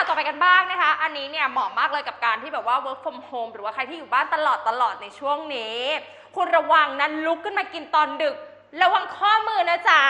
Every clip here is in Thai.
าที่ข่าวต่อไปกันบ้างนะคะ อันนี้เนี่ยเหมาะมากเลยกับการที่แบบว่า work from home หรือว่าใครที่อยู่บ้านตลอดตลอดในช่วงนี้ คุณระวังนั้นลุกขึ้นมากินตอนดึก ระวังข้อมือนะจ๊ะ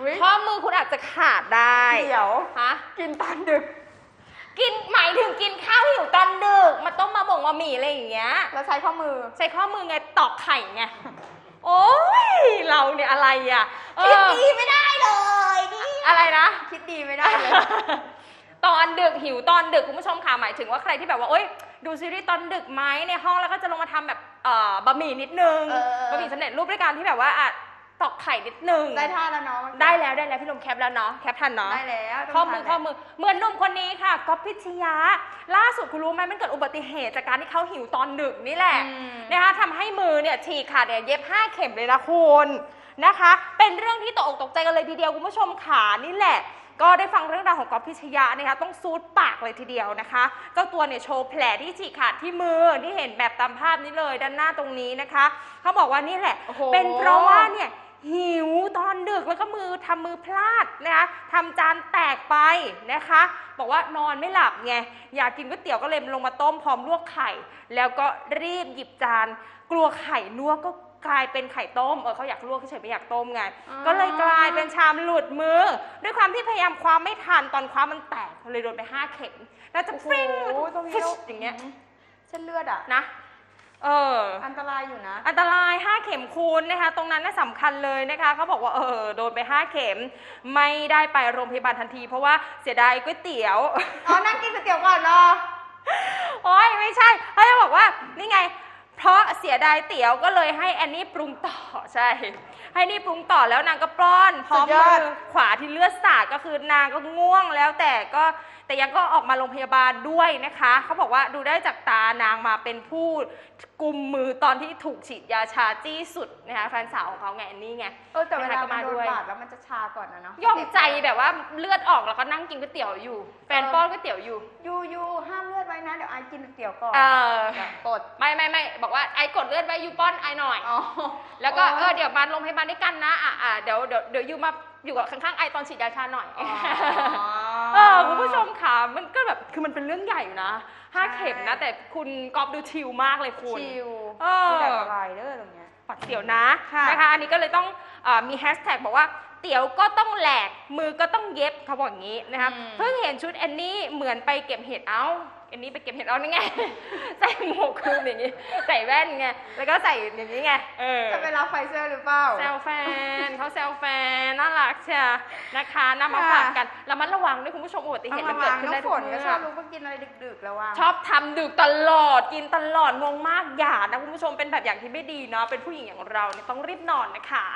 อุ๊ย ข้อมือคุณอาจจะขาดได้เดี๋ยว ฮะ กินตอนดึก กินหมายถึงกินข้าวหิวตอนดึก มาต้มมาหมงมาหมี่อะไรอย่างเงี้ย แล้วใช้ข้อมือ ใช้ข้อมือไงตอกไข่ไง โอ้ยเราเนี่ยอะไรอะเอคิดอดีไม่ได้เลยนี่อะไรนะ คิดดีไม่ได้เลยต อนดึกหิวตอนดึกคุณผู้ชมค่ะหมายถึงว่าใครที่แบบว่าโอ๊ยดูซีรีส์ตอนดึกไหมในห้องแล้วก็จะลงมาทำแบบเอ่อบะหมี่นิดนึงเออบะหมี่สำเร็จรูปด้วยการที่แบบว่าอะตอกไข่นิดนึงได้ท่าแล้วเนาะได้แล้วได้แล้วพี่ลมแคปแล้วเนาะแคปทันเนาะได้แล้วข้อมือข้อมือเหมือนหนุ่มคนนี้ค่ะก๊อฟพิชยาล่าสุดคุณรู้ไหมมันเกิดอุบัติเหตุจากการที่เขาหิวตอนดึกนี่แหละอืมนะคะทำให้มือเนี่ยฉีกขาดเนี่ยเย็บ5เข็มเลยนะคุณนะคะ เป็นเรื่องที่ตกอกตกใจกันเลยทีเดียวคุณผู้ชมขานี่แหละ ก็ได้ฟังเรื่องราวของก๊อฟพิชยานะคะต้องซูดปากเลยทีเดียวนะคะ เจ้าตัวเนี่ยโชว์แผลที่ฉีกขาดที่มือที่เห็นแบบตามภาพนี้เลยด้านหน้าตรงนี้นะคะเขาบอกว่านี่แหละ โอ้โห เป็นเพราะว่าเนี่ยหิวตอนดึกแล้วก็มือทำมือพลาดนะคะทำจานแตกไปนะคะ บอกว่านอนไม่หลับไงอยากกินก๋วยเตี๋ยวก็เลยลงมาต้มพร้อมลวกไข่ แล้วก็รีบหยิบจาน กลัวไข่ลวกก็ กลายเป็นไข่ต้มเออเขาอยากลวกเฉยๆไม่อยากต้มไงอ๋อ ก็เลยกลายเป็นชามหลุดมือ ด้วยความที่พยายามคว้าไม่ทันตอนคว้ามันแตกเลยโดนไปห้าเข็มแล้วจะโอ้โหฟริ้งตรงนี้ฟิชเราอย่างเงี้ยเส้นเลือดอะ นะเออ อันตรายอยู่นะ อันตราย 5 เข็มคูณนะคะ ตรงนั้นน่าสำคัญเลยนะคะเขาบอกว่าเออโดนไป 5 เข็ม ไม่ได้ไปโรงพยาบาลทันที เพราะว่าเสียดายก๋วยเตี๋ยว อ๋อ นั่งกินก๋วยเตี๋ยวก่อนเนาะโอ้ยไม่ใช่เขาจะบอกว่านี่ไง เพราะเสียดายเตี๋ยวก็เลยให้แอนนี่ปรุงต่อใช่ ให้นี่ปรุงต่อแล้วนางก็ป้อน พร้อมสุดยมือดอขวาที่เลือดสาดก็คือนางก็ง่วงแล้วแต่ก็ แต่ยังก็ออกมาโรงพยาบาลด้วยนะคะเขาบอกว่าดูได้จากตานางมาเป็นผู้กุมมือตอนที่ถูกฉีดยาชาจี้สุดนะคะแฟนสาวของเขาไงแอนนี่ไงเออแต่เวลานะคะก็มัมานโดด้นวยบาดแล้วมันจะชาก่อนนะเนาะยอมใจแบบว่าเลือดออกแล้วก็นั่งกินก๋วยเตี๋ยวอยู่ แฟนป้อนก๋วยเตี๋ยวอยู่ยูยูห้ามเลือดไว้นะเดี๋ยวไอกินก๋วยเตี๋ยวก่อนเออกดไม่ไม่ไม่บอกว่าไอ้กดเลือดไว้ยูป้อนไอหน่อยอ๋อแล้วก็เออโยเดี๋ยวมาโรงพยาบาลด้วยกันนะอะอะเดี๋ยวเดี๋ยวเดี๋ยวยูมาอยู่กับข้างๆไอตอนฉีดยาชาหน่อยอ๋อ เออคุณผู้ชมค่ะมันก็แบบคือมันเป็นเรื่องใหญ่อยู่นะห้าใช่ เข็มนะ แต่คุณกอบดูชิลมากเลยคุณ ชิลเออมีแต่อะไรเด้อตรงเนี้ย ปัดเสียวนะค่ะนะคะ อันนี้ก็เลยต้องเออมีแฮชแท็กบอกว่า เตี๋ยวก็ต้องแหลกมือก็ต้องเย็บเขาบอกอย่างนี้นะคะเพิ่งเห็นชุดแอนนี่เหมือนไปเก็บเห็ดเอ้าแอนนี่ไปเก็บเห็ดเอานี่ไง ใส่หมวกคลุมอย่างนี้ ใส่แว่นไง แล้วก็ใส่อย่างนี้ไง เออ จะไปรับไฟเซอร์หรือเปล่า แซวแฟนเขาแซวแฟนน่ารักเชียนะคะนำมาค่ะฝากกันระมัดระวังด้วยคุณผู้ชมอุบัติเหต้องตุมันระเกิวัดงขึ้นน้องได้ฝทุกนก็เมื่ชอบอรู้ว่ากินอะไรดึกๆแล้วว่าชอบทำดึกตลอดกินตลอดงงมากอย่านะคุณผู้ชมเป็นแบบอย่างที่ไม่ดีเนาะเป็นผู้หญิงอย่างเราเนี่ยต้องรีบนอนนะคะ